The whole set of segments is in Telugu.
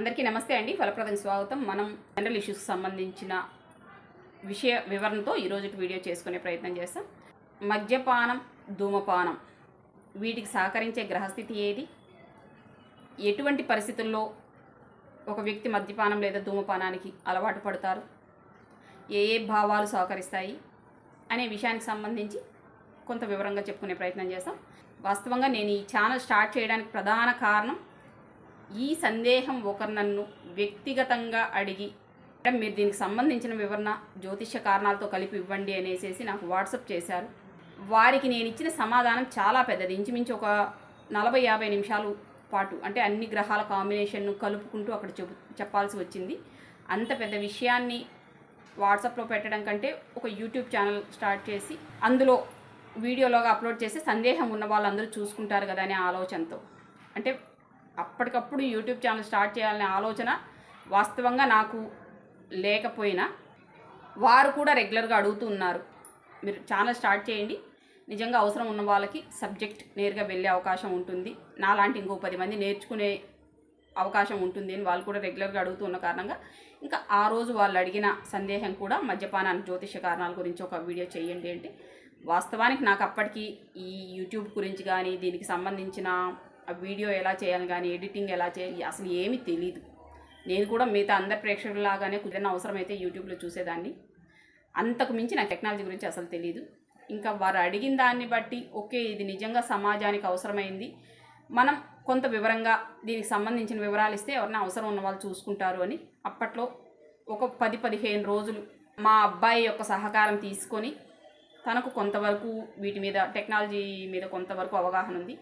అందరికీ నమస్తే అండి. ఫలప్రదం స్వాగతం. మనం జనరల్ ఇష్యూస్కి సంబంధించిన విషయ వివరణతో ఈరోజు వీడియో చేసుకునే ప్రయత్నం చేస్తాం. మద్యపానం ధూమపానం వీటికి సహకరించే గ్రహస్థితి ఏది? ఎటువంటి పరిస్థితుల్లో ఒక వ్యక్తి మద్యపానం లేదా ధూమపానానికి అలవాటు పడతారు? ఏ ఏ భావాలు సహకరిస్తాయి? అనే విషయానికి సంబంధించి కొంత వివరంగా చెప్పుకునే ప్రయత్నం చేస్తాం. వాస్తవంగా నేను ఈ ఛానల్ స్టార్ట్ చేయడానికి ప్రధాన కారణం ఈ సందేహం ఒకరు నన్ను వ్యక్తిగతంగా అడిగి మేడం మీరు దీనికి సంబంధించిన వివరణ జ్యోతిష్య కారణాలతో కలిపి ఇవ్వండి అనేసి నాకు వాట్సప్ చేశారు. వారికి నేను ఇచ్చిన సమాధానం చాలా పెద్దది. ఇంచుమించు ఒక నలభై యాభై నిమిషాలు పాటు అంటే అన్ని గ్రహాల కాంబినేషన్ను కలుపుకుంటూ అక్కడ చెప్పు చెప్పాల్సి వచ్చింది. అంత పెద్ద విషయాన్ని వాట్సాప్లో పెట్టడం కంటే ఒక యూట్యూబ్ ఛానల్ స్టార్ట్ చేసి అందులో వీడియోలోగా అప్లోడ్ చేసి సందేహం ఉన్న వాళ్ళందరూ చూసుకుంటారు కదా అనే ఆలోచనతో. అంటే అప్పటికప్పుడు యూట్యూబ్ ఛానల్ స్టార్ట్ చేయాలనే ఆలోచన వాస్తవంగా నాకు లేకపోయినా వారు కూడా రెగ్యులర్గా అడుగుతూ ఉన్నారు. మీరు ఛానల్ స్టార్ట్ చేయండి. నిజంగా అవసరం ఉన్న వాళ్ళకి సబ్జెక్ట్ నేరుగా వెళ్ళే అవకాశం ఉంటుంది. నాలాంటి ఇంకో పది మంది నేర్చుకునే అవకాశం ఉంటుంది అని వాళ్ళు కూడా రెగ్యులర్గా అడుగుతూ ఉన్న కారణంగా ఇంకా ఆ రోజు వాళ్ళు అడిగిన సందేహం కూడా మద్యపానానికి జ్యోతిష కారణాల గురించి ఒక వీడియో చేయండి అంటే వాస్తవానికి నాకు అప్పటికి ఈ యూట్యూబ్ గురించి కానీ దీనికి సంబంధించిన ఆ వీడియో ఎలా చేయాలి కానీ ఎడిటింగ్ ఎలా చేయాలి అసలు ఏమీ తెలియదు నేను కూడా మిగతా అందరి ప్రేక్షకులలాగానే కుదిరిన అవసరమైతే యూట్యూబ్లో చూసేదాన్ని. అంతకు మించి నాకు టెక్నాలజీ గురించి అసలు తెలియదు ఇంకా వారు అడిగిన దాన్ని బట్టి ఓకే ఇది నిజంగా సమాజానికి అవసరమైంది. మనం కొంత వివరంగా దీనికి సంబంధించిన వివరాలు ఇస్తే ఎవరైనా అవసరం ఉన్న వాళ్ళు చూసుకుంటారు అని అప్పట్లో ఒక పది పదిహేను రోజులు మా అబ్బాయి యొక్క సహకారం తీసుకొని తనకు కొంతవరకు వీటి మీద టెక్నాలజీ మీద కొంతవరకు అవగాహన ఉంది.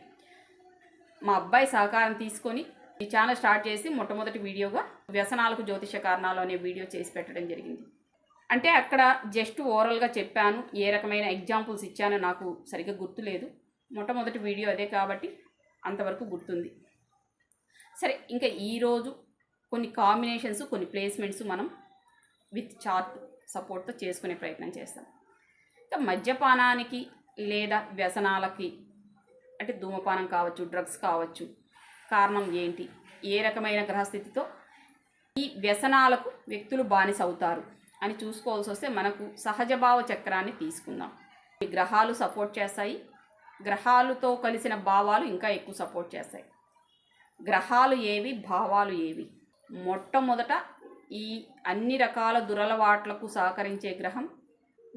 మా అబ్బాయి సహకారం తీసుకొని ఈ ఛానల్ స్టార్ట్ చేసి మొట్టమొదటి వీడియోగా వ్యసనాలకు జ్యోతిష కారణాలు అనే వీడియో చేసి పెట్టడం జరిగింది. అంటే అక్కడ జస్ట్ ఓవరాల్గా చెప్పాను ఏ రకమైన ఎగ్జాంపుల్స్ ఇచ్చానో నాకు సరిగ్గా గుర్తులేదు మొట్టమొదటి వీడియో అదే కాబట్టి అంతవరకు గుర్తుంది. సరే ఇంకా ఈరోజు కొన్ని కాంబినేషన్స్ కొన్ని ప్లేస్మెంట్స్ మనం విత్ చార్ట్ సపోర్ట్తో చేసుకునే ప్రయత్నం చేస్తాం. ఇంకా మద్యపానానికి లేదా వ్యసనాలకి అంటే ధూమపానం కావచ్చు డ్రగ్స్ కావచ్చు కారణం ఏంటి? ఏ రకమైన గ్రహస్థితితో? ఈ వ్యసనాలకు వ్యక్తులు బానిస అవుతారు అని చూసుకోవాల్సి వస్తే మనకు సహజభావ చక్రాన్ని తీసుకుందాం. ఈ గ్రహాలు సపోర్ట్ చేస్తాయి. గ్రహాలతో కలిసిన భావాలు ఇంకా ఎక్కువ సపోర్ట్ చేస్తాయి. గ్రహాలు ఏవి? భావాలు ఏవి? మొట్టమొదట ఈ అన్ని రకాల దురలవాట్లకు సహకరించే గ్రహం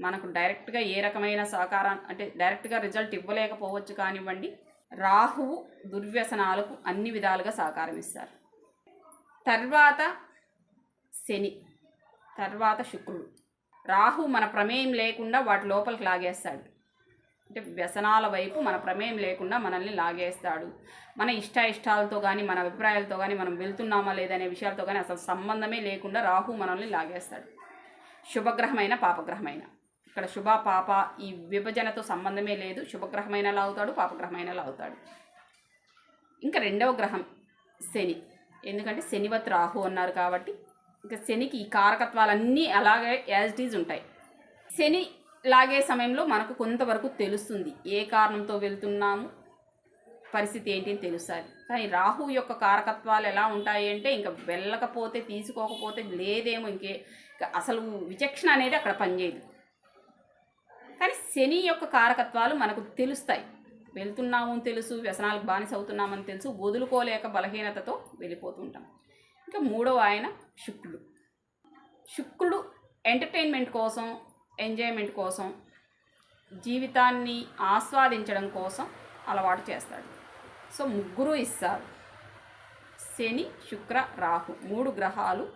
మనకు డైరెక్ట్గా ఏ రకమైన సహకారం అంటే డైరెక్ట్గా రిజల్ట్ ఇవ్వలేకపోవచ్చు కానివ్వండి రాహువు దుర్వ్యసనాలకు అన్ని విధాలుగా సహకారం ఇస్తారు. తర్వాత శని తర్వాత శుక్రుడు. రాహు మన ప్రమేయం లేకుండా వాటి లోపలికి లాగేస్తాడు. అంటే వ్యసనాల వైపు మన ప్రమేయం లేకుండా మనల్ని లాగేస్తాడు. మన ఇష్ట ఇష్టాలతో కానీ మన అభిప్రాయాలతో కానీ మనం వెళ్తున్నామా లేదనే విషయాలతో కానీ అసలు సంబంధమే లేకుండా రాహు మనల్ని లాగేస్తాడు. శుభగ్రహమైన పాపగ్రహమైన. ఇక్కడ శుభ పాప ఈ విభజనతో సంబంధమే లేదు. శుభగ్రహమైన అవుతాడు పాపగ్రహమైన లాగుతాడు. ఇంకా రెండవ గ్రహం శని. ఎందుకంటే శనివత్ రాహు అన్నారు కాబట్టి ఇంకా శనికి ఈ కారకత్వాలన్నీ అలాగే యాజ్ ఇట్ ఈజ్ ఉంటాయి. శని లాగే సమయంలో మనకు కొంతవరకు తెలుస్తుంది ఏ కారణంతో వెళ్తున్నాము పరిస్థితి ఏంటి అని తెలుస్తుంది కానీ రాహు యొక్క కారకత్వాలు ఎలా ఉంటాయి అంటే ఇంకా వెళ్ళకపోతే తీసుకోకపోతే లేదేమో ఇంకే అసలు విచక్షణ అనేది అక్కడ పనిచేయదు. కానీ శని యొక్క కారకత్వాలు మనకు తెలుస్తాయి. వెళ్తున్నాము తెలుసు వ్యసనాలకు బానిస అవుతున్నామని తెలుసు వదులుకోలేక బలహీనతతో వెళ్ళిపోతుంటాం. ఇంకా మూడవ ఆయన శుక్రుడు. శుక్రుడు ఎంటర్టైన్మెంట్ కోసం ఎంజాయ్మెంట్ కోసం జీవితాన్ని ఆస్వాదించడం కోసం అలవాటు చేస్తాడు. సో ముగ్గురు ఇస్తారు. శని శుక్ర రాహు మూడు గ్రహాలు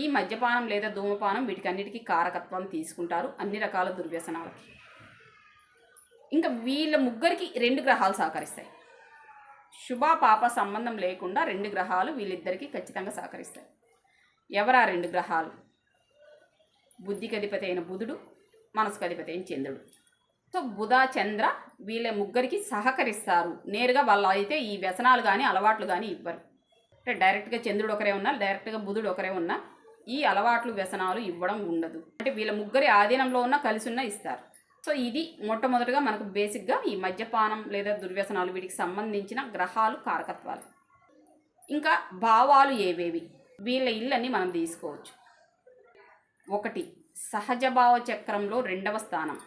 ఈ మద్యపానం లేదా ధూమపానం వీటికన్నిటికీ కారకత్వం తీసుకుంటారు అన్ని రకాల దుర్వ్యసనాలకి. ఇంకా వీళ్ళ ముగ్గురికి రెండు గ్రహాలు సహకరిస్తాయి. శుభ పాప సంబంధం లేకుండా రెండు గ్రహాలు వీళ్ళిద్దరికీ ఖచ్చితంగా సహకరిస్తాయి. ఎవరా రెండు గ్రహాలు? బుద్ధికి అధిపతి అయిన బుధుడు మనసుకు అధిపతి అయిన చంద్రుడు. సో బుధ చంద్ర వీళ్ళ ముగ్గురికి సహకరిస్తారు. నేరుగా వాళ్ళు అయితే ఈ వ్యసనాలు కానీ అలవాట్లు కానీ ఇవ్వరు. అంటే డైరెక్ట్గా చంద్రుడు ఒకరే ఉన్నా డైరెక్ట్గా బుధుడు ఒకరే ఉన్నా ఈ అలవాట్లు వ్యసనాలు ఇవ్వడం ఉండదు. అంటే వీళ్ళ ముగ్గురి ఆధీనంలో ఉన్న కలిసి ఉన్న ఇస్తారు. సో ఇది మొట్టమొదటిగా మనకు బేసిక్గా ఈ మద్యపానం లేదా దుర్వ్యసనాలు వీటికి సంబంధించిన గ్రహాలు కారకత్వాలు. ఇంకా భావాలు ఏవేవి? వీళ్ళ ఇళ్ళని మనం తీసుకోవచ్చు. ఒకటి సహజ భావ చక్రంలో రెండవ స్థానం.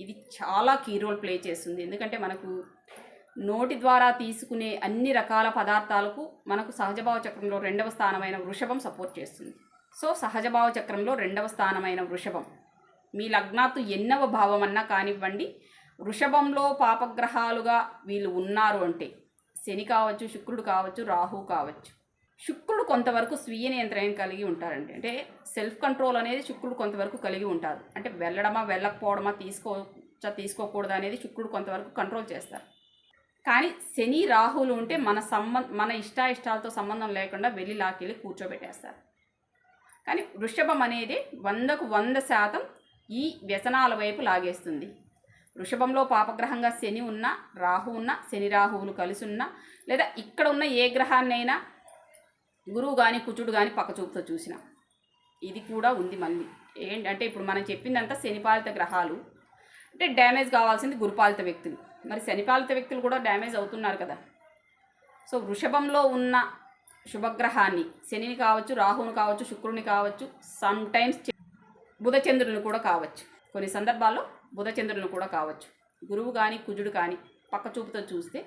ఇది చాలా కీ రోల్ ప్లే చేస్తుంది. ఎందుకంటే మనకు నోటి ద్వారా తీసుకునే అన్ని రకాల పదార్థాలకు మనకు సహజభావ చక్రంలో రెండవ స్థానమైన వృషభం సపోర్ట్ చేస్తుంది. సో సహజభావ చక్రంలో రెండవ స్థానమైన వృషభం. మీ లగ్నాత్తు ఎన్నవ భావమన్నా కానివ్వండి వృషభంలో పాపగ్రహాలుగా వీళ్ళు ఉన్నారు అంటే శని కావచ్చు శుక్రుడు కావచ్చు రాహు కావచ్చు. శుక్రుడు కొంతవరకు స్వీయ నియంత్రణ కలిగి ఉంటారండి. అంటే సెల్ఫ్ కంట్రోల్ అనేది శుక్రుడు కొంతవరకు కలిగి ఉంటారు. అంటే వెళ్ళడమా వెళ్ళకపోవడమా తీసుకోవచ్చా తీసుకోకూడదా అనేది శుక్రుడు కొంతవరకు కంట్రోల్ చేస్తారు. కానీ శని రాహులు ఉంటే మన సంబంధ మన ఇష్టాయిష్టాలతో సంబంధం లేకుండా వెళ్ళి లాకెళ్ళి కూర్చోబెట్టేస్తారు. కానీ వృషభం అనేది వందకు వంద శాతం ఈ వ్యసనాల వైపు లాగేస్తుంది. వృషభంలో పాపగ్రహంగా శని ఉన్న రాహు ఉన్న శని రాహువులు కలిసి ఉన్నా లేదా ఇక్కడ ఉన్న ఏ గ్రహాన్నైనా గురువు కానీ కుచుడు కానీ పక్కచూపుతో చూసిన ఇది కూడా ఉంది మళ్ళీ. ఏంటి అంటే ఇప్పుడు మనం చెప్పిందంతా శనిపాలిత గ్రహాలు. అంటే డ్యామేజ్ కావాల్సింది గురుపాలిత వ్యక్తులు. మరి శనిపాలిత వ్యక్తులు కూడా డ్యామేజ్ అవుతున్నారు కదా. సో వృషభంలో ఉన్న శుభగ్రహాన్ని. శనిని కావచ్చు రాహుని కావచ్చు శుక్రుని కావచ్చు సమ్టైమ్స్ బుధచంద్రుని కూడా కావచ్చు. కొన్ని సందర్భాల్లో బుధచంద్రుని కూడా కావచ్చు. గురువు కానీ కుజుడు కానీ పక్క చూపుతో చూస్తే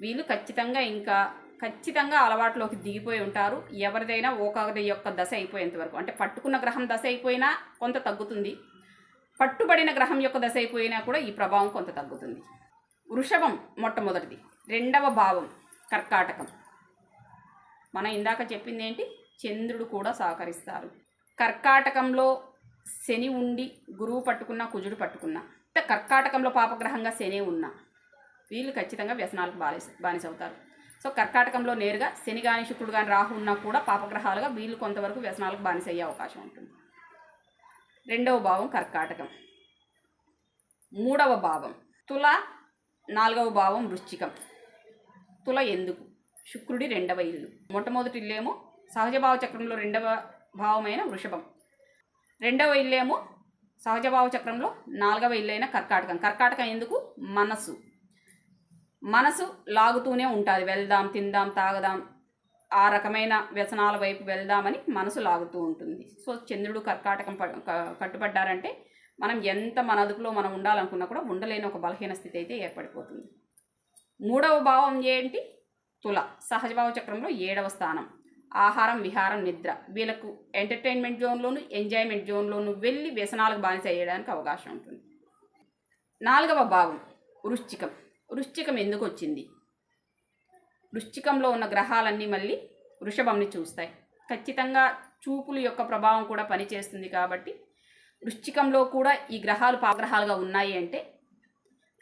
వీళ్ళు ఖచ్చితంగా ఇంకా ఖచ్చితంగా అలవాట్లోకి దిగిపోయి ఉంటారు. ఎవరిదైనా ఒకరి యొక్క దశ అయిపోయేంత వరకు. అంటే పట్టుకున్న గ్రహం దశ అయిపోయినా కొంత తగ్గుతుంది. పట్టుబడిన గ్రహం యొక్క దశ అయిపోయినా కూడా ఈ ప్రభావం కొంత తగ్గుతుంది. వృషభం మొట్టమొదటిది. రెండవ భావం కర్కాటకం. మనం ఇందాక చెప్పింది ఏంటి? చంద్రుడు కూడా సహకరిస్తారు. కర్కాటకంలో శని ఉండి గురువు పట్టుకున్న కుజుడు పట్టుకున్న అంటే కర్కాటకంలో పాపగ్రహంగా శని ఉన్న వీళ్ళు ఖచ్చితంగా వ్యసనాలకు బానిస బానిస అవుతారు సో కర్కాటకంలో నేరుగా శని కానీ శుక్రుడు కానీ రాహు ఉన్నా కూడా పాపగ్రహాలుగా వీళ్ళు కొంతవరకు వ్యసనాలకు బానిస అయ్యే అవకాశం ఉంటుంది. రెండవ భావం కర్కాటకం. మూడవ భావం. తుల. నాలుగవ భావం వృశ్చికం. తుల ఎందుకు? శుక్రుడి రెండవ ఇల్లు. మొట్టమొదటి ఇల్లేమో సహజ భావ చక్రంలో రెండవ భావమైన వృషభం. రెండవ ఇల్లేమో సహజ భావ చక్రంలో నాలుగవ ఇల్లైన కర్కాటకం. కర్కాటకం ఎందుకు? మనసు మనసు లాగుతూనే ఉంటుంది. వెళ్దాం తిందాం తాగదాం ఆ రకమైన వ్యసనాల వైపు వెళ్దామని మనసు లాగుతూ ఉంటుంది. సో చంద్రుడు కర్కాటకం ప- కట్టుబడ్డారంటే మనం ఎంత మన అదుపులో మనం ఉండాలనుకున్నా కూడా ఉండలేని ఒక బలహీన స్థితి అయితే ఏర్పడిపోతుంది. మూడవ భావం ఏంటి? తుల సహజభావ చక్రంలో ఏడవ స్థానం. ఆహారం విహారం నిద్ర. వీళ్ళకు ఎంటర్టైన్మెంట్ జోన్లోను ఎంజాయ్మెంట్ జోన్లోను వెళ్ళి వ్యసనాలకు బానిస అయ్యడానికి అవకాశం ఉంటుంది. నాలుగవ భావం వృశ్చికం. వృశ్చికం ఎందుకు వచ్చింది? వృశ్చికంలో ఉన్న గ్రహాలన్నీ మళ్ళీ వృషభంని చూస్తాయి. ఖచ్చితంగా చూపుల యొక్క ప్రభావం కూడా పనిచేస్తుంది కాబట్టి వృశ్చికంలో కూడా ఈ గ్రహాలు పాగ్రహాలుగా ఉన్నాయి అంటే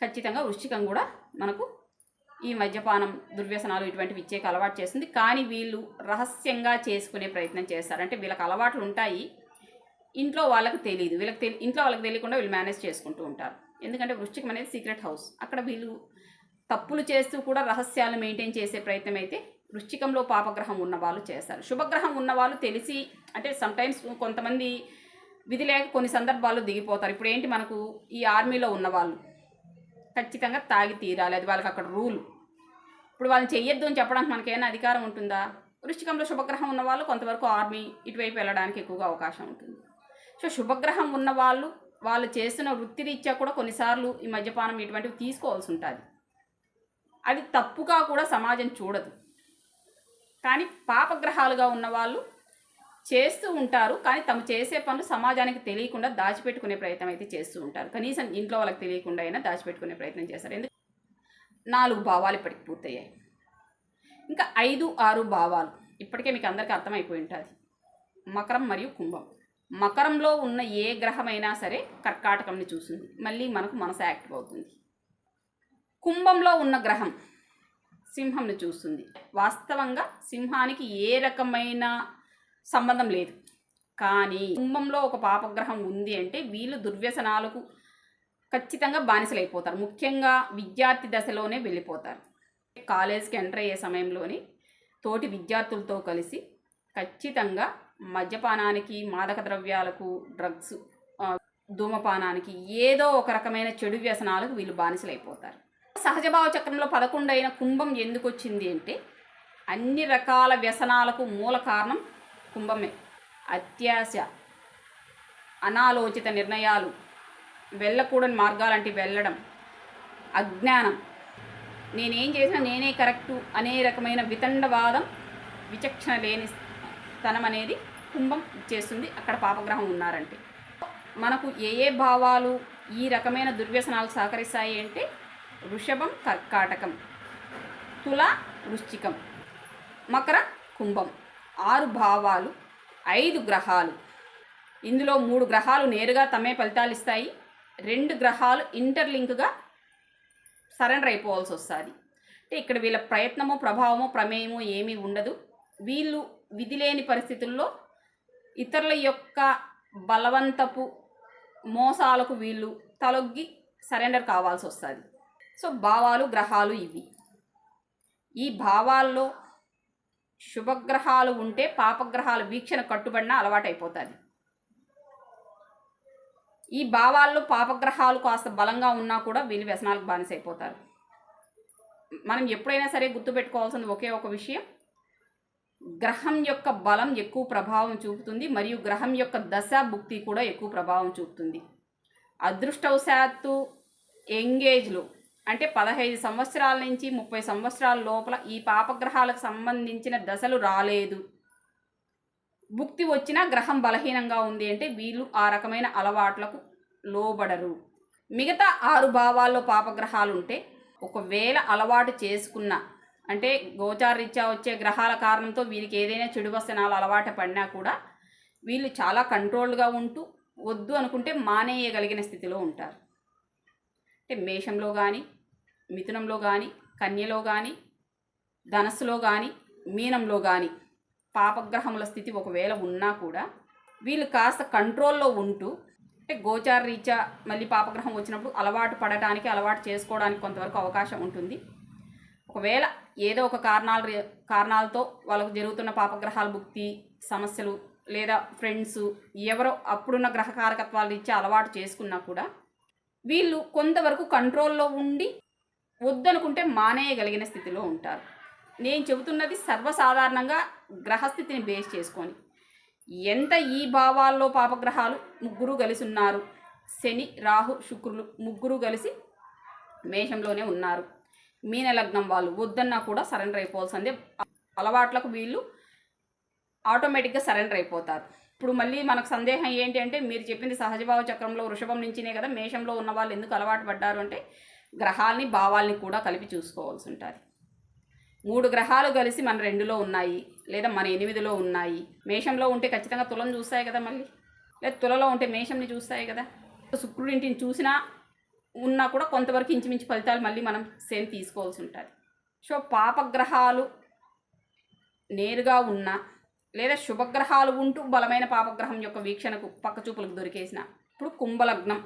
ఖచ్చితంగా వృశ్చికం కూడా మనకు ఈ మద్యపానం దుర్వ్యసనాలు ఇటువంటివి ఇచ్చేకి అలవాటు చేస్తుంది కానీ వీళ్ళు రహస్యంగా చేసుకునే ప్రయత్నం చేస్తారు. అంటే వీళ్ళకి అలవాట్లు ఉంటాయి. ఇంట్లో వాళ్ళకి తెలియదు వీళ్ళకి తెలి ఇంట్లో వాళ్ళకి తెలియకుండా వీళ్ళు మేనేజ్ చేసుకుంటూ ఉంటారు. ఎందుకంటే వృశ్చికం అనేది సీక్రెట్ హౌస్. అక్కడ వీళ్ళు తప్పులు చేస్తూ కూడా రహస్యాలు మెయింటైన్ చేసే ప్రయత్నం అయితే వృశ్చికంలో పాపగ్రహం ఉన్న వాళ్ళు చేస్తారు. శుభగ్రహం ఉన్న వాళ్ళు తెలిసి అంటే సమ్టైమ్స్ కొంతమంది విధి లేక కొన్ని సందర్భాల్లో దిగిపోతారు. ఇప్పుడు ఏంటి మనకు ఈ ఆర్మీలో ఉన్న వాళ్ళు? ఖచ్చితంగా తాగి తీరాలి. అది వాళ్ళకి అక్కడ రూల్. ఇప్పుడు వాళ్ళని చెయ్యొద్దు అని చెప్పడానికి మనకేమైనా అధికారం ఉంటుందా? వృష్టికంలో శుభగ్రహం ఉన్న వాళ్ళు కొంతవరకు ఆర్మీ ఇటువైపు వెళ్ళడానికి ఎక్కువగా అవకాశం ఉంటుంది. సో శుభగ్రహం ఉన్న వాళ్ళు వాళ్ళు చేస్తున్న వృత్తిరీత్యా కూడా కొన్నిసార్లు ఈ మద్యపానం ఇటువంటివి తీసుకోవాల్సి ఉంటుంది. అది తప్పుగా కూడా సమాజం చూడదు. కానీ పాపగ్రహాలుగా ఉన్నవాళ్ళు చేస్తూ ఉంటారు కానీ తమ చేసే పనులు సమాజానికి తెలియకుండా దాచిపెట్టుకునే ప్రయత్నం అయితే చేస్తూ ఉంటారు. కనీసం ఇంట్లో వాళ్ళకి తెలియకుండా అయినా దాచిపెట్టుకునే ప్రయత్నం చేస్తారు. ఎందుకు? నాలుగు భావాలు ఇప్పటికి పూర్తయ్యాయి. ఇంకా ఐదు ఆరు భావాలు. ఇప్పటికే మీకు అందరికీ అర్థమైపోయి ఉంటుంది. మకరం మరియు కుంభం. మకరంలో ఉన్న ఏ గ్రహమైనా సరే కర్కాటకంని చూస్తుంది మళ్ళీ మనకు మనసు యాక్టివ్ అవుతుంది. కుంభంలో ఉన్న గ్రహం సింహంని చూస్తుంది. వాస్తవంగా సింహానికి ఏ రకమైన సంబంధం లేదు. కానీ కుంభంలో ఒక పాపగ్రహం ఉంది అంటే వీళ్ళు దుర్వ్యసనాలకు ఖచ్చితంగా బానిసలైపోతారు. ముఖ్యంగా విద్యార్థి దశలోనే వెళ్ళిపోతారు. కాలేజ్కి ఎంటర్ అయ్యే సమయంలోనే తోటి విద్యార్థులతో కలిసి ఖచ్చితంగా మద్యపానానికి మాదక ద్రవ్యాలకు డ్రగ్స్ ధూమపానానికి ఏదో ఒక రకమైన చెడు వ్యసనాలకు వీళ్ళు బానిసలైపోతారు. సహజభావ చక్రంలో పదకొండు అయిన కుంభం ఎందుకు వచ్చింది అంటే అన్ని రకాల వ్యసనాలకు మూల కారణం కుంభమే. అత్యాశ అనాలోచిత నిర్ణయాలు వెళ్ళకూడని మార్గాలంటే వెళ్ళడం అజ్ఞానం. నేనేం చేసినా నేనే కరెక్టు అనే రకమైన వితండవాదం విచక్షణ లేని తనం అనేది కుంభం చేస్తుంది. అక్కడ పాపగ్రహం ఉన్నారంటే. మనకు ఏ ఏ భావాలు ఈ రకమైన దుర్వ్యసనాలు సహకరిస్తాయి అంటే వృషభం కర్కాటకం తుల వృశ్చికం మకర కుంభం. ఆరు భావాలు ఐదు గ్రహాలు. ఇందులో మూడు గ్రహాలు నేరుగా తమే ఫలితాలు ఇస్తాయి. రెండు గ్రహాలు ఇంటర్లింక్గా సరెండర్ అయిపోవాల్సి వస్తుంది. అంటే ఇక్కడ వీళ్ళ ప్రయత్నము ప్రభావము ప్రమేయము ఏమీ ఉండదు. వీళ్ళు విధి లేని పరిస్థితుల్లో ఇతరుల యొక్క బలవంతపు మోసాలకు వీళ్ళు తలొగ్గి సరెండర్ కావాల్సి వస్తుంది. సో భావాలు గ్రహాలు ఇవి. ఈ భావాల్లో శుభగ్రహాలు ఉంటే పాపగ్రహాలు వీక్షణ కట్టుబడిన అలవాటైపోతుంది. ఈ భావాల్లో పాపగ్రహాలు కాస్త బలంగా ఉన్నా కూడా వీళ్ళు వ్యసనాలకు బానిసైపోతారు. మనం ఎప్పుడైనా సరే గుర్తుపెట్టుకోవాల్సింది ఒకే ఒక విషయం. గ్రహం యొక్క బలం ఎక్కువ ప్రభావం చూపుతుంది మరియు గ్రహం యొక్క దశ భుక్తి కూడా ఎక్కువ ప్రభావం చూపుతుంది. అదృష్టవశాత్తు ఎంగేజ్లు అంటే పదహైదు సంవత్సరాల నుంచి ముప్పై సంవత్సరాల లోపల ఈ పాపగ్రహాలకు సంబంధించిన దశలు రాలేదు. భుక్తి వచ్చినా గ్రహం బలహీనంగా ఉంది అంటే వీళ్ళు ఆ రకమైన అలవాట్లకు లోబడరు. మిగతా ఆరు భావాల్లో పాపగ్రహాలు ఉంటే ఒకవేళ అలవాటు చేసుకున్న అంటే గోచారీత్యా వచ్చే గ్రహాల కారణంతో వీరికి ఏదైనా చెడు వసనాలు అలవాటు పడినా కూడా వీళ్ళు చాలా కంట్రోల్గా ఉంటూ వద్దు అనుకుంటే మానేయగలిగిన స్థితిలో ఉంటారు. అంటే మేషంలో కానీ మిథునంలో కానీ కన్యలో కానీ ధనస్సులో కానీ మీనంలో కానీ పాపగ్రహముల స్థితి ఒకవేళ ఉన్నా కూడా వీళ్ళు కాస్త కంట్రోల్లో ఉంటూ అంటే గోచార రీత్యా మళ్ళీ పాపగ్రహం వచ్చినప్పుడు అలవాటు పడటానికి అలవాటు చేసుకోవడానికి కొంతవరకు అవకాశం ఉంటుంది. ఒకవేళ ఏదో ఒక కారణాల కారణాలతో వాళ్ళకు జరుగుతున్న పాపగ్రహాల భుక్తి సమస్యలు లేదా ఫ్రెండ్స్ ఎవరో అప్పుడున్న గ్రహ కారకత్వాలు ఇచ్చి అలవాటు చేసుకున్నా కూడా వీళ్ళు కొంతవరకు కంట్రోల్లో ఉండి వద్దనుకుంటే మానేయగలిగిన స్థితిలో ఉంటారు. నేను చెబుతున్నది సర్వసాధారణంగా గ్రహస్థితిని బేస్ చేసుకొని. ఎంత ఈ భావాల్లో పాపగ్రహాలు ముగ్గురు కలిసి ఉన్నారు? శని రాహు శుక్రులు ముగ్గురు కలిసి మేషంలోనే ఉన్నారు. మీన లగ్నం వాళ్ళు వద్దన్నా కూడా సరెండర్ అయిపోవాల్సిందే. అలవాట్లకు వీళ్ళు ఆటోమేటిక్గా సరెండర్ అయిపోతారు. ఇప్పుడు మళ్ళీ మనకు సందేహం ఏంటి అంటే మీరు చెప్పింది సహజభావ చక్రంలో వృషభం నుంచినే కదా మేషంలో ఉన్న వాళ్ళు ఎందుకు అలవాటు పడ్డారు అంటే గ్రహాల్ని భావాల్ని కూడా కలిపి చూసుకోవాల్సి ఉంటుంది మూడు గ్రహాలు కలిసి మన రెండులో ఉన్నాయి లేదా మన ఎనిమిదిలో ఉన్నాయి. మేషంలో ఉంటే ఖచ్చితంగా తులం చూస్తాయి కదా మళ్ళీ. లేదా తులలో ఉంటే మేషంని చూస్తాయి కదా. శుక్రుడింటిని చూసినా ఉన్నా కూడా కొంతవరకు ఇంచుమించు ఫలితాలు మళ్ళీ మనం సేమ్ తీసుకోవాల్సి ఉంటుంది సో పాపగ్రహాలు నేరుగా ఉన్నా లేదా శుభగ్రహాలు ఉంటూ బలమైన పాపగ్రహం యొక్క వీక్షణకు పక్కచూపులకు దొరికేసిన ఇప్పుడు కుంభలగ్నం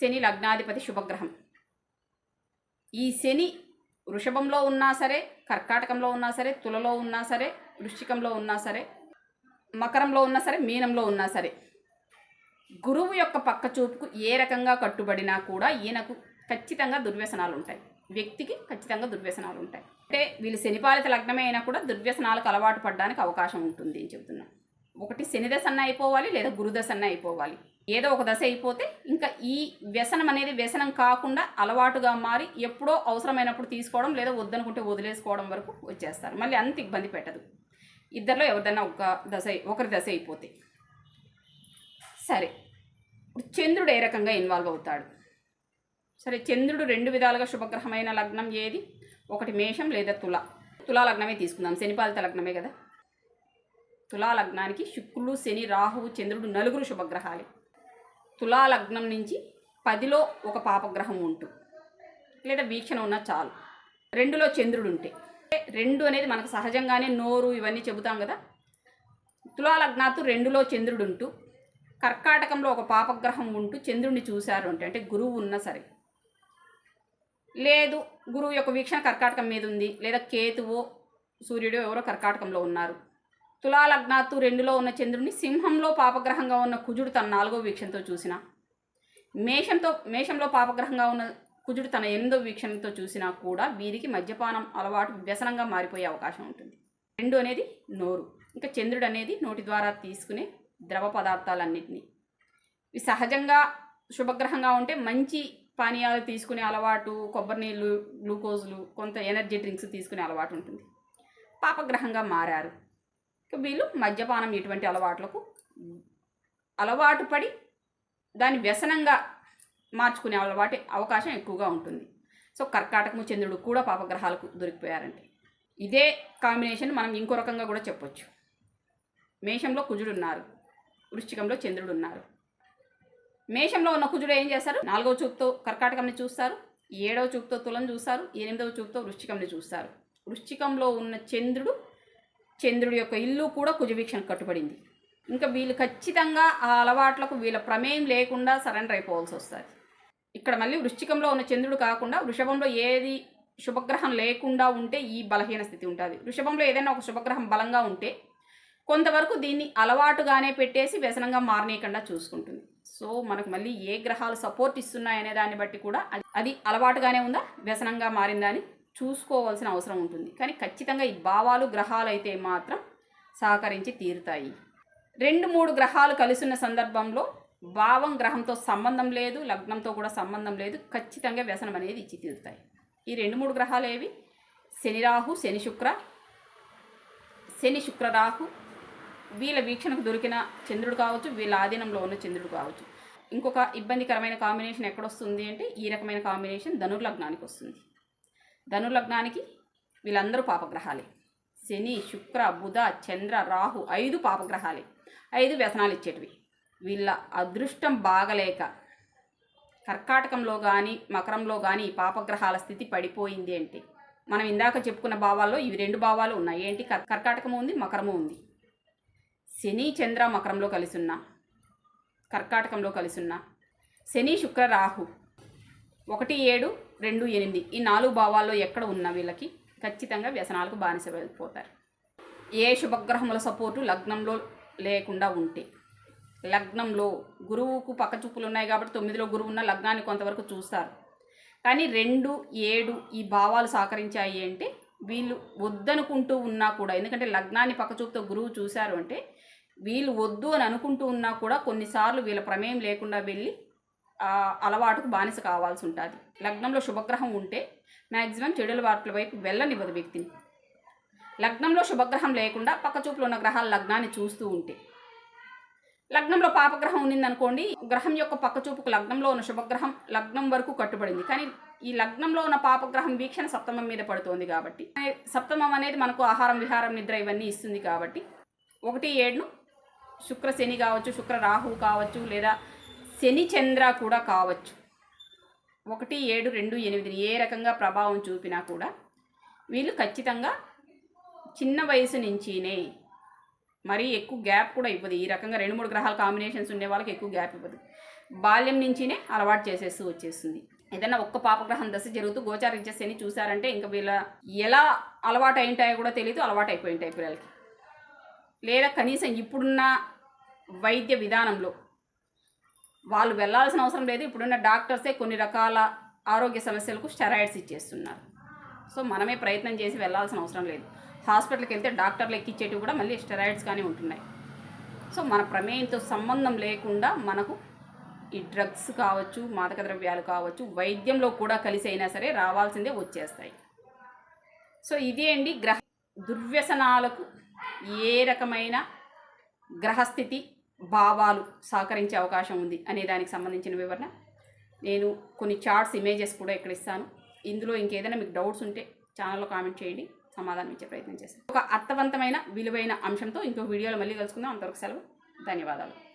శని లగ్నాధిపతి శుభగ్రహం. ఈ శని వృషభంలో ఉన్నా సరే కర్కాటకంలో ఉన్నా సరే తులలో ఉన్నా సరే వృశ్చికంలో ఉన్నా సరే మకరంలో ఉన్నా సరే మీనంలో ఉన్నా సరే గురువు యొక్క పక్క చూపుకు ఏ రకంగా కట్టుబడినా కూడా ఈయనకు ఖచ్చితంగా దుర్వ్యసనాలు ఉంటాయి. వ్యక్తికి ఖచ్చితంగా దుర్వ్యసనాలు ఉంటాయి. అంటే వీళ్ళు శనిపాలిత లగ్నమే అయినా కూడా దుర్వ్యసనాలకు అలవాటు పడడానికి అవకాశం ఉంటుంది అని చెబుతున్నా. ఒకటి శని అయిపోవాలి లేదా గురుదశన్న అయిపోవాలి. ఏదో ఒక దశ అయిపోతే ఇంకా ఈ వ్యసనం అనేది వ్యసనం కాకుండా అలవాటుగా మారి ఎప్పుడో అవసరమైనప్పుడు తీసుకోవడం లేదా వద్దనుకుంటే వదిలేసుకోవడం వరకు వచ్చేస్తారు. మళ్ళీ అంత ఇబ్బంది పెట్టదు. ఇద్దరిలో ఎవరిదైనా ఒక దశ ఒకరి దశ అయిపోతే. సరే. ఇప్పుడు చంద్రుడు ఏ రకంగా ఇన్వాల్వ్ అవుతాడు? సరే చంద్రుడు రెండు విధాలుగా శుభగ్రహమైన లగ్నం ఏది? ఒకటి మేషం లేదా తుల. తులా లగ్నమే తీసుకుందాం. శనిపాలిత లగ్నమే కదా? తులాలగ్నానికి శుక్రుడు శని రాహువు చంద్రుడు నలుగురు శుభగ్రహాలు. తులాలగ్నం నుంచి పదిలో ఒక పాపగ్రహం ఉంటూ. లేదా వీక్షణ ఉన్న చాలు. రెండులో చంద్రుడు ఉంటే. రెండు అనేది మనకు సహజంగానే నోరు ఇవన్నీ చెబుతాం కదా. తులాలగ్నాతు రెండులో చంద్రుడు ఉంటూ. కర్కాటకంలో ఒక పాపగ్రహం ఉంటూ చంద్రుడిని చూశారు అంటే అంటే గురువు ఉన్నా సరే. లేదు గురువు యొక్క వీక్షణ కర్కాటకం మీద ఉంది. లేదా కేతువో సూర్యుడో ఎవరో కర్కాటకంలో ఉన్నారు. తులాలగ్నాత్తు రెండులో ఉన్న చంద్రుడిని సింహంలో పాపగ్రహంగా ఉన్న కుజుడు తన నాలుగో వీక్షణతో చూసిన. మేషంతో మేషంలో పాపగ్రహంగా ఉన్న కుజుడు తన ఎనిమిదో వీక్షణతో చూసినా కూడా వీరికి మద్యపానం అలవాటు వ్యసనంగా మారిపోయే అవకాశం ఉంటుంది. రెండు అనేది నోరు. ఇంకా చంద్రుడు అనేది నోటి ద్వారా తీసుకునే ద్రవ పదార్థాలన్నింటినీ. ఇవి సహజంగా శుభగ్రహంగా ఉంటే మంచి పానీయాలు తీసుకునే అలవాటు కొబ్బరి నీళ్ళు గ్లూకోజులు కొంత ఎనర్జీ డ్రింక్స్ తీసుకునే అలవాటు ఉంటుంది. పాపగ్రహంగా మారారు. వీళ్ళు మద్యపానం ఇటువంటి అలవాట్లకు అలవాటు పడి దాని వ్యసనంగా మార్చుకునే అలవాటి అవకాశం ఎక్కువగా ఉంటుంది. సో కర్కాటకము చంద్రుడు కూడా పాపగ్రహాలకు దొరికిపోయారంటే. ఇదే కాంబినేషన్ మనం ఇంకో రకంగా కూడా చెప్పొచ్చు. మేషంలో కుజుడు ఉన్నారు. వృశ్చికంలో చంద్రుడు ఉన్నారు. మేషంలో ఉన్న కుజుడు ఏం చేస్తారు? నాలుగవ చూపుతో కర్కాటకంని చూస్తారు. ఏడవ చూపుతో తులం చూస్తారు. ఎనిమిదవ చూపుతో వృశ్చికంని చూస్తారు. వృశ్చికంలో ఉన్న చంద్రుడు చంద్రుడి యొక్క ఇల్లు కూడా కుజవీక్షణ కట్టుబడింది. ఇంకా వీళ్ళు ఖచ్చితంగా ఆ అలవాట్లకు వీళ్ళ ప్రమేయం లేకుండా సరెండర్ అయిపోవాల్సి వస్తుంది. ఇక్కడ మళ్ళీ వృశ్చికంలో ఉన్న చంద్రుడు కాకుండా వృషభంలో ఏది శుభగ్రహం లేకుండా ఉంటే ఈ బలహీన స్థితి ఉంటుంది. వృషభంలో ఏదైనా ఒక శుభగ్రహం బలంగా ఉంటే కొంతవరకు దీన్ని అలవాటుగానే పెట్టేసి వ్యసనంగా మారనీయకుండా చూసుకుంటుంది. సో మనకు మళ్ళీ ఏ గ్రహాలు సపోర్ట్ ఇస్తున్నాయనే దాన్ని బట్టి కూడా అది అది అలవాటుగానే ఉందా? వ్యసనంగా మారిందా అని చూసుకోవాల్సిన అవసరం ఉంటుంది. కానీ ఖచ్చితంగా ఈ భావాలు గ్రహాలు అయితే మాత్రం సహకరించి తీరుతాయి. రెండు మూడు గ్రహాలు కలిసిన సందర్భంలో భావం గ్రహంతో సంబంధం లేదు లగ్నంతో కూడా సంబంధం లేదు ఖచ్చితంగా వ్యసనం అనేది ఇచ్చి తీరుతాయి. ఈ రెండు మూడు గ్రహాలు ఏవి? శని రాహు శని శుక్ర. శని శుక్ర రాహు వీళ్ళ వీక్షణకు దొరికిన చంద్రుడు కావచ్చు వీళ్ళ ఆధీనంలో ఉన్న చంద్రుడు కావచ్చు. ఇంకొక ఇబ్బందికరమైన కాంబినేషన్ ఎక్కడొస్తుంది అంటే ఈ రకమైన కాంబినేషన్ ధనుర్లగ్నానికి వస్తుంది. ధనుర్లగ్నానికి వీళ్ళందరూ పాపగ్రహాలే. శని శుక్ర బుధ చంద్ర రాహు ఐదు పాపగ్రహాలే. ఐదు వ్యసనాలు ఇచ్చేటివి. వీళ్ళ అదృష్టం బాగలేక కర్కాటకంలో కానీ మకరంలో కానీ ఈ పాపగ్రహాల స్థితి పడిపోయింది అంటే మనం ఇందాక చెప్పుకున్న భావాల్లో ఇవి రెండు భావాలు ఉన్నాయి. ఏంటి? కర్ కర్కాటకము ఉంది మకరము ఉంది. శని చంద్ర మకరంలో కలిసి కర్కాటకంలో కలిసి శని శుక్ర రాహు. ఒకటి ఏడు రెండు ఎనిమిది. ఈ నాలుగు భావాల్లో ఎక్కడ ఉన్న వీళ్ళకి ఖచ్చితంగా వ్యసనాలకు బానిస వెళ్ళిపోతారు ఏ శుభగ్రహముల సపోర్టు లగ్నంలో లేకుండా ఉంటే లగ్నంలో గురువుకు పక్క చూపులు ఉన్నాయి కాబట్టి తొమ్మిదిలో గురువు ఉన్న లగ్నాన్ని కొంతవరకు చూస్తారు. కానీ రెండు ఏడు ఈ భావాలు సహకరించాయి అంటే వీళ్ళు వద్దనుకుంటూ ఉన్నా కూడా ఎందుకంటే లగ్నాన్ని పక్క చూపుతో గురువు చూశారు అంటే వీళ్ళు వద్దు అని అనుకుంటూ ఉన్నా కూడా కొన్నిసార్లు వీళ్ళ ప్రమేయం లేకుండా వెళ్ళి అలవాటుకు బానిస కావాల్సి ఉంటుంది లగ్నంలో శుభగ్రహం ఉంటే మ్యాక్సిమం చెడుల వాటి వైపు వెళ్ళనివ్వదు వ్యక్తిని. లగ్నంలో శుభగ్రహం లేకుండా పక్కచూపులో ఉన్న గ్రహాల లగ్నాన్ని చూస్తూ ఉంటే. లగ్నంలో పాపగ్రహం ఉన్నిందనుకోండి గ్రహం యొక్క పక్కచూపుకు లగ్నంలో ఉన్న శుభగ్రహం లగ్నం వరకు కట్టుబడింది. కానీ ఈ లగ్నంలో ఉన్న పాపగ్రహం వీక్షణ సప్తమం మీద పడుతోంది కాబట్టి సప్తమం అనేది మనకు ఆహారం విహారం నిద్ర ఇవన్నీ ఇస్తుంది కాబట్టి ఒకటి ఏడును శుక్ర శని కావచ్చు శుక్ర రాహువు కావచ్చు లేదా శని చంద్ర కూడా కావచ్చు. ఒకటి ఏడు రెండు ఎనిమిది ఏ రకంగా ప్రభావం చూపినా కూడా వీళ్ళు ఖచ్చితంగా చిన్న వయసు నుంచినే మరీ ఎక్కువ గ్యాప్ కూడా ఇవ్వదు. ఈ రకంగా రెండు మూడు గ్రహాల కాంబినేషన్స్ ఉండే వాళ్ళకి ఎక్కువ గ్యాప్ ఇవ్వదు. బాల్యం నుంచినే అలవాటు చేసేస్తూ వచ్చేస్తుంది. ఏదైనా ఒక్క పాపగ్రహం దశ జరుగుతూ గోచారించే శని చూసారంటే ఇంకా వీళ్ళ ఎలా అలవాటు అయింటాయో కూడా తెలియదు అలవాటు అయిపోయి ఉంటాయి పిల్లలకి. లేదా కనీసం ఇప్పుడున్న వైద్య విధానంలో వాళ్ళు వెళ్ళాల్సిన అవసరం లేదు. ఇప్పుడున్న డాక్టర్సే కొన్ని రకాల ఆరోగ్య సమస్యలకు స్టెరాయిడ్స్ ఇచ్చేస్తున్నారు. సో మనమే ప్రయత్నం చేసి వెళ్ళాల్సిన అవసరం లేదు. హాస్పిటల్కి వెళ్తే డాక్టర్లు ఎక్కిచ్చేటివి కూడా మళ్ళీ స్టెరాయిడ్స్ కానీ ఉంటున్నాయి. సో మన ప్రమేయంతో సంబంధం లేకుండా మనకు ఈ డ్రగ్స్ కావచ్చు మాదక ద్రవ్యాలు కావచ్చు వైద్యంలో కూడా కలిసి అయినా సరే రావాల్సిందే వచ్చేస్తాయి. సో ఇదే అండి గ్రహ దుర్వ్యసనాలకు ఏ రకమైన గ్రహస్థితి భావాలు సహకరించే అవకాశం ఉంది అనే దానికి సంబంధించిన వివరణ. నేను కొన్ని చార్ట్స్ ఇమేజెస్ కూడా ఇక్కడ ఇస్తాను. ఇందులో ఇంకేదైనా మీకు డౌట్స్ ఉంటే ఛానల్లో కామెంట్ చేయండి. సమాధానం ఇచ్చే ప్రయత్నం చేస్తాను. ఒక అర్థవంతమైన విలువైన అంశంతో ఇంకో వీడియోలో మళ్ళీ కలుసుకుందాం. అంతవరకు సెలవు. ధన్యవాదాలు.